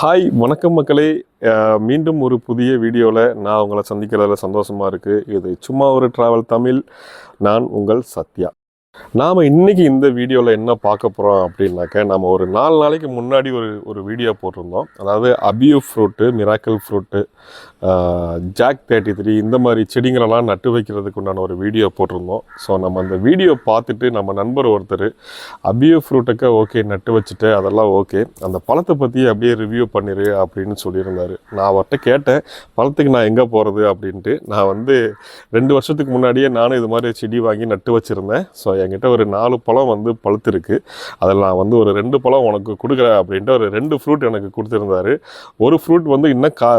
Hi வணக்கம் மக்களே. மீண்டும் ஒரு புதிய வீடியோவில் நான் உங்களை சந்திக்கிறதுல சந்தோஷமாக இருக்குது இது சும்மா ஒரு ட்ராவல் தமிழ். நான் உங்கள் சத்யா. நாம் இன்றைக்கி இந்த வீடியோவில் என்ன பார்க்க போகிறோம் அப்படின்னாக்க நம்ம ஒரு நாலு நாளைக்கு முன்னாடி ஒரு ஒரு வீடியோ போட்டிருந்தோம். அதாவது abiu fruit miracle fruit jack thirty three இந்த மாதிரி செடிங்களெல்லாம் நட்டு வைக்கிறதுக்கு உண்டான ஒரு வீடியோ போட்டிருந்தோம். ஸோ நம்ம அந்த வீடியோ பார்த்துட்டு நம்ம நண்பர் ஒருத்தர் அபியூ ஃப்ரூட்டுக்கு ஓகே நட்டு வச்சுட்டு அதெல்லாம் ஓகே அந்த பழத்தை பற்றி அப்படியே ரிவ்யூ பண்ணிடு அப்படின்னு சொல்லியிருந்தாரு. நான் அவர்கிட்ட கேட்டேன் பழத்துக்கு நான் எங்கே போகிறது அப்படின்ட்டு. நான் வந்து ரெண்டு வருஷத்துக்கு முன்னாடியே நானும் இது மாதிரி செடி வாங்கி நட்டு வச்சுருந்தேன். ஸோ என்கிட்ட ஒரு நாலு பழம் வந்து பழுத்திருக்கு. அதில் நான் வந்து ஒரு ரெண்டு பழம் உனக்கு கொடுக்குறேன் அப்படின்ட்டு ஒரு ரெண்டு ஃப்ரூட் எனக்கு கொடுத்துருந்தாரு. ஒரு ஃப்ரூட் வந்து இன்னும் கா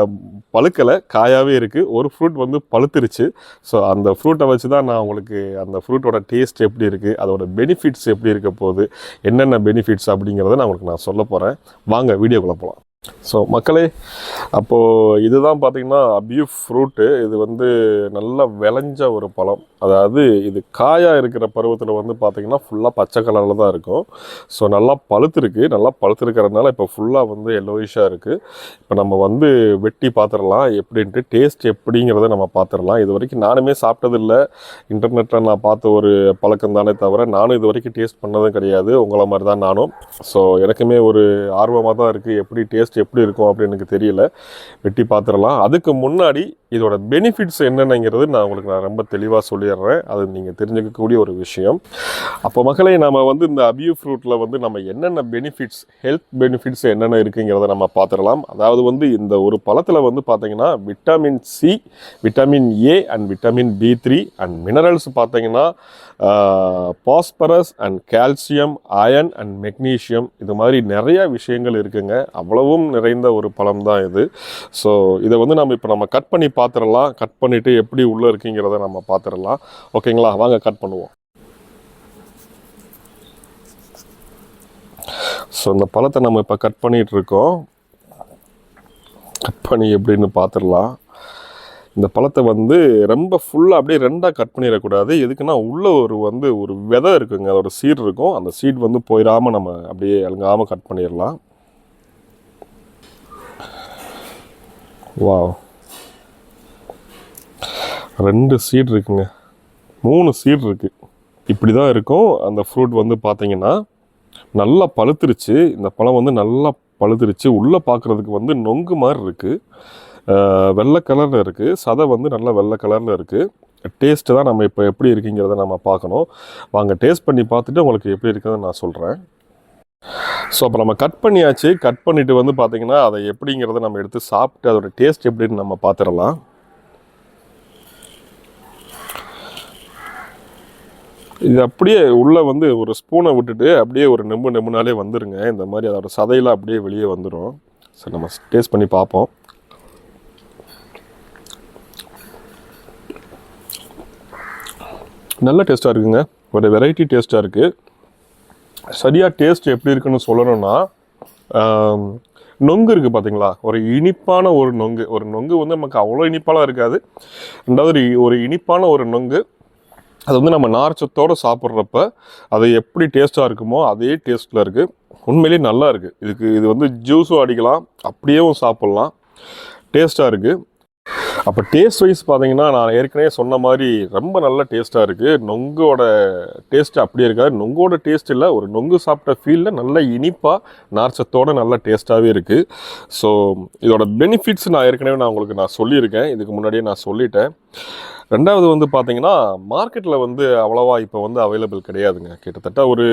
பழுக்கலை காயாகவே இருக்குது ஒரு ஃப்ரூட் வந்து பழுத்துருச்சு. ஸோ அந்த ஃப்ரூட்டை வச்சு தான் நான் உங்களுக்கு அந்த ஃப்ரூட்டோட டேஸ்ட் எப்படி இருக்குது அதோட பெனிஃபிட்ஸ் எப்படி இருக்க போகுது என்னென்ன பெனிஃபிட்ஸ் அப்படிங்கிறத நான் உங்களுக்கு நான் சொல்ல போகிறேன் வாங்க வீடியோக்குள்ளே போகலாம் ஸோ மக்களே அப்போது இதுதான் பார்த்திங்கன்னா அபியூ ஃப்ரூட்டு இது வந்து நல்லா விளைஞ்ச ஒரு பழம். அதாவது இது காயாக இருக்கிற பருவத்தில் வந்து பார்த்தீங்கன்னா ஃபுல்லாக பச்சை கலரில் தான் இருக்கும். ஸோ நல்லா பழுத்திருக்கு. நல்லா பழுத்திருக்கிறதுனால இப்போ ஃபுல்லாக வந்து எல்லோயிஷாக இருக்குது இப்போ நம்ம வந்து வெட்டி பார்த்துடலாம் எப்படின்ட்டு டேஸ்ட் எப்படிங்கிறத நம்ம பார்த்துடலாம் இது வரைக்கும் நானுமே சாப்பிட்டதில்ல. இன்டர்நெட்டில் நான் பார்த்த ஒரு பழக்கம் தானே தவிர நானும் இது வரைக்கும் டேஸ்ட் பண்ணதும் கிடையாது. உங்களை மாதிரி தான் நானும். ஸோ எனக்குமே ஒரு ஆர்வமாக தான் இருக்குது எப்படி டேஸ்ட் எப்படி இருக்கும் அப்படின்னு எனக்கு தெரியல. வெட்டி பார்த்துடலாம் அதுக்கு முன்னாடி இதோட பெனிஃபிட்ஸ் என்னென்னங்கிறது நான் உங்களுக்கு நான் ரொம்ப தெளிவாக சொல்லி சொல்லிடுறேன். அது நீங்கள் தெரிஞ்சுக்கக்கூடிய ஒரு விஷயம். அப்போ மக்களை நம்ம வந்து இந்த அபியூ ஃப்ரூட்டில் வந்து நம்ம என்னென்ன பெனிஃபிட்ஸ் ஹெல்த் பெனிஃபிட்ஸ் என்னென்ன இருக்குங்கிறத நம்ம பார்த்துடலாம். அதாவது வந்து இந்த ஒரு பழத்தில் வந்து பார்த்தீங்கன்னா vitamin C vitamin A and vitamin B three and minerals பார்த்தீங்கன்னா phosphorus and calcium iron and magnesium இது மாதிரி நிறைய விஷயங்கள் இருக்குங்க. அவ்வளவும் நிறைந்த ஒரு பழம் தான் இது. ஸோ இதை வந்து நம்ம இப்போ நம்ம கட் பண்ணி பார்த்துடலாம். கட் பண்ணிவிட்டு எப்படி உள்ளே இருக்குங்கிறத நம்ம பார்த்துடலாம். ஓகேங்களா? வாங்க கட் பண்ணுவோம். ஸோ இந்த பழத்தை நம்ம இப்போ கட் பண்ணிகிட்டு இருக்கோம் கட் பண்ணி எப்படின்னு பார்த்துடலாம் இந்த பழத்தை வந்து ரொம்ப ஃபுல்லாக அப்படியே ரெண்டாக கட் பண்ணிடக்கூடாது. எதுக்குன்னா உள்ளே ஒரு வந்து ஒரு விதை இருக்குங்க. அதோட சீட் இருக்கும். அந்த சீட் வந்து போயிடாமல் நம்ம அப்படியே அழுங்காமல் கட் பண்ணிடலாம். வாவ் ரெண்டு சீட் இருக்குங்க. மூணு சீட் இருக்குது இப்படி தான் இருக்கும். அந்த ஃப்ரூட் வந்து பார்த்தீங்கன்னா நல்லா பழுத்துருச்சு. இந்த பழம் வந்து நல்லா பழுத்துருச்சு. உள்ளே பார்க்குறதுக்கு வந்து நொங்கு மாதிரி இருக்குது வெள்ளை கலரில் இருக்குது சதை வந்து நல்லா வெள்ளை கலரில் இருக்குது டேஸ்ட்டு தான் நம்ம இப்போ எப்படி இருக்குங்கிறத நம்ம பார்க்கணும். வாங்க டேஸ்ட் பண்ணி பார்த்துட்டு உங்களுக்கு எப்படி இருக்குதுன்னு நான் சொல்கிறேன் ஸோ அப்போ நம்ம கட் பண்ணியாச்சு. கட் பண்ணிவிட்டு வந்து பார்த்திங்கன்னா அதை எப்படிங்கிறத நம்ம எடுத்து சாப்பிட்டு அதோட டேஸ்ட் எப்படின்னு நம்ம பார்த்துடலாம். இது அப்படியே உள்ளே வந்து ஒரு ஸ்பூனை விட்டுட்டு அப்படியே ஒரு நெம்பு நெம்புனாலே வந்துடுங்க இந்த மாதிரி அதோட சதையெல்லாம் அப்படியே வெளியே வந்துடும் சரி நம்ம டேஸ்ட் பண்ணி பார்ப்போம். நல்ல டேஸ்ட்டாக இருக்குங்க. ஒரு வெரைட்டி டேஸ்ட்டாக இருக்குது சரியாக டேஸ்ட் எப்படி இருக்குன்னு சொல்லணும்னா நொங்கு இருக்குது பார்த்தீங்களா ஒரு இனிப்பான ஒரு நொங்கு. ஒரு நொங்கு வந்து நமக்கு அவ்வளோ இனிப்பாலாம் இருக்காது. ரெண்டாவது இ- ஒரு இனிப்பான ஒரு நொங்கு. அது வந்து நம்ம நார்ச்சத்தோடு சாப்பிட்றப்ப அது எப்படி டேஸ்ட்டாக இருக்குமோ அதே டேஸ்ட்டில் இருக்குது உண்மையிலேயே நல்லா இருக்குது இதுக்கு இது வந்து ஜூஸும் அடிக்கலாம். அப்படியேவும் சாப்பிட்லாம். டேஸ்ட்டாக இருக்குது அப்போ டேஸ்ட் வைஸ் பார்த்தீங்கன்னா நான் ஏற்கனவே சொன்ன மாதிரி ரொம்ப நல்ல டேஸ்ட்டாக இருக்குது நொங்கோட டேஸ்ட் அப்படியே இருக்காது. நொங்கோட டேஸ்ட் இல்லை. ஒரு நொங்கு சாப்பிட்ட ஃபீலில் நல்ல இனிப்பாக நார்ச்சத்தோட நல்ல டேஸ்ட்டாகவே இருக்குது ஸோ இதோட பெனிஃபிட்ஸ் நான் ஏற்கனவே நான் உங்களுக்கு நான் சொல்லியிருக்கேன். இதுக்கு முன்னாடியே நான் சொல்லிட்டேன். ரெண்டாவது வந்து பார்த்தீங்கன்னா மார்க்கெட்டில் வந்து அவ்வளோவா இப்போ வந்து அவைலபிள் கிடையாதுங்க. கிட்டத்தட்ட ஒரு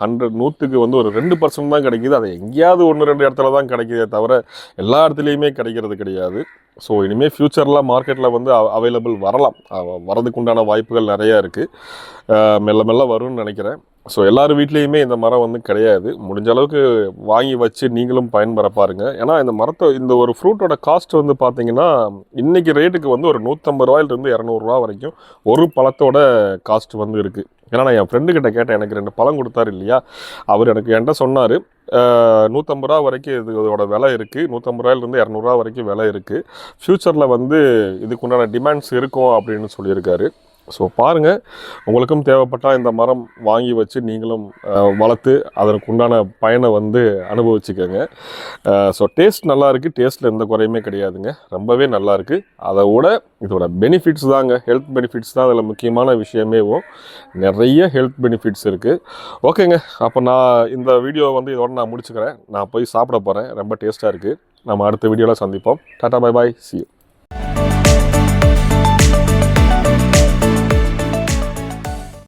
ஹண்ட்ரட் நூற்றுக்கு வந்து ஒரு ரெண்டு பர்சன்ட் தான் கிடைக்கிது. அது எங்கேயாவது ஒன்று ரெண்டு இடத்துல தான் கிடைக்கிதே தவிர எல்லா இடத்துலையுமே கிடைக்கிறது கிடையாது. ஸோ இனிமேல் ஃப்யூச்சரில் மார்க்கெட்டில் வந்து அவைலபிள் வரலாம். வரதுக்கு உண்டான வாய்ப்புகள் நிறையா இருக்குது மெல்ல மெல்ல வரும்னு நினைக்கிறேன். ஸோ எல்லார் வீட்லேயுமே இந்த மரம் வந்து கிடையாது. முடிஞ்ச அளவுக்கு வாங்கி வச்சு நீங்களும் பயன்பெற பாருங்க. ஏன்னா இந்த மரத்தை இந்த ஒரு ஃப்ரூட்டோட காஸ்ட் வந்து பார்த்தீங்கன்னா இன்றைக்கி ரேட்டுக்கு வந்து ஒரு நூற்றம்பது ரூபாயிலிருந்து இரநூறுவா வரைக்கும் ஒரு பழத்தோட காஸ்ட் வந்து இருக்குது ஏன்னா நான் என் ஃப்ரெண்டு கிட்ட கேட்டேன் எனக்கு ரெண்டு பழம் கொடுத்தாரு இல்லையா? அவர் எனக்கு என்கிட்ட சொன்னார் நூற்றம்பது ரூபா வரைக்கும் இது இதோட விலை இருக்குது நூற்றம்பது ரூபாயிலிருந்து இரநூறுவா வரைக்கும் விலை இருக்குது ஃப்யூச்சரில் வந்து இதுக்குண்டான டிமாண்ட்ஸ் இருக்கும் அப்படின்னு சொல்லியிருக்காரு. ஸோ பாருங்கள் உங்களுக்கும் தேவைப்பட்டால் இந்த மரம் வாங்கி வச்சு நீங்களும் வளர்த்து அதற்கு உண்டான பயனை வந்து அனுபவிச்சுக்கோங்க. ஸோ டேஸ்ட் நல்லா இருக்குது டேஸ்ட்டில் எந்த குறையுமே கிடையாதுங்க. ரொம்பவே நல்லாயிருக்கு அதை விட இதோட பெனிஃபிட்ஸ் தாங்க. ஹெல்த் பெனிஃபிட்ஸ் தான் அதில் முக்கியமான விஷயமேவும் நிறைய ஹெல்த் பெனிஃபிட்ஸ் இருக்குது ஓகேங்க அப்போ நான் இந்த வீடியோ வந்து இதோட நான் முடிச்சுக்கிறேன். நான் போய் சாப்பிட போகிறேன் ரொம்ப டேஸ்ட்டாக இருக்குது நம்ம அடுத்த வீடியோவில் சந்திப்போம். Tata bye bye C